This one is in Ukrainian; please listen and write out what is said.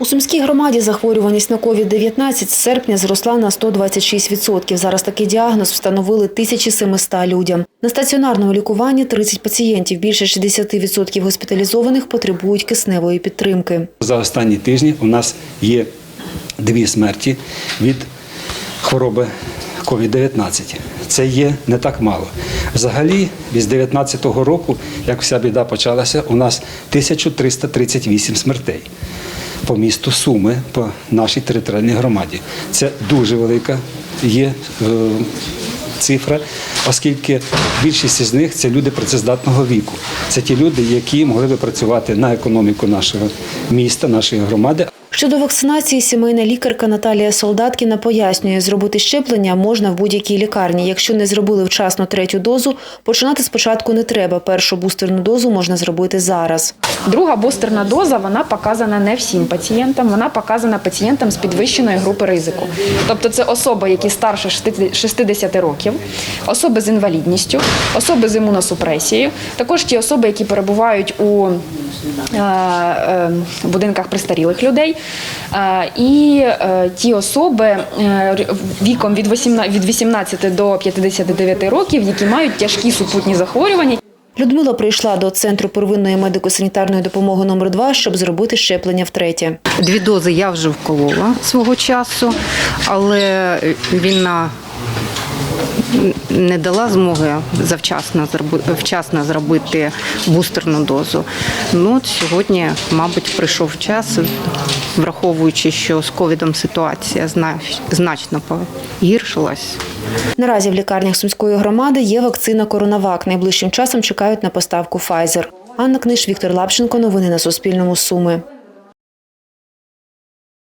У Сумській громаді захворюваність на COVID-19 з серпня зросла на 126%. Зараз такий діагноз встановили 1700 людям. На стаціонарному лікуванні 30 пацієнтів, більше 60% госпіталізованих потребують кисневої підтримки. За останні тижні у нас є дві смерті від хвороби COVID-19. Це є не так мало. Взагалі, з 2019 року, як вся біда почалася, у нас 1338 смертей по місту Суми, по нашій територіальній громаді. Це дуже велика є е, цифра, оскільки більшість з них це люди працездатного віку. Це ті люди, які могли би працювати на економіку нашого міста, нашої громади. Щодо вакцинації, сімейна лікарка Наталія Солдаткіна пояснює, зробити щеплення можна в будь-якій лікарні. Якщо не зробили вчасно третю дозу, починати спочатку не треба. Першу бустерну дозу можна зробити зараз. Друга бустерна доза вона показана не всім пацієнтам, вона показана пацієнтам з підвищеної групи ризику. Тобто це особи, які старше 60 років, особи з інвалідністю, особи з імуносупресією, також ті особи, які перебувають у е, е, будинках престарілих людей, е, і ті особи віком від 18 від 18 до 59 років, які мають тяжкі супутні захворювання. Людмила прийшла до центру первинної медико-санітарної допомоги номер 2 щоб зробити щеплення втретє. Дві дози я вже вколола свого часу, але війна не дала змоги завчасно вчасно зробити бустерну дозу. Ну, от сьогодні, мабуть, прийшов час, враховуючи, що з ковідом ситуація зна- значно погіршилась. Наразі в лікарнях Сумської громади є вакцина Коронавак. Найближчим часом чекають на поставку Pfizer. Анна Книж, Віктор Лапченко. Новини на Суспільному. Суми.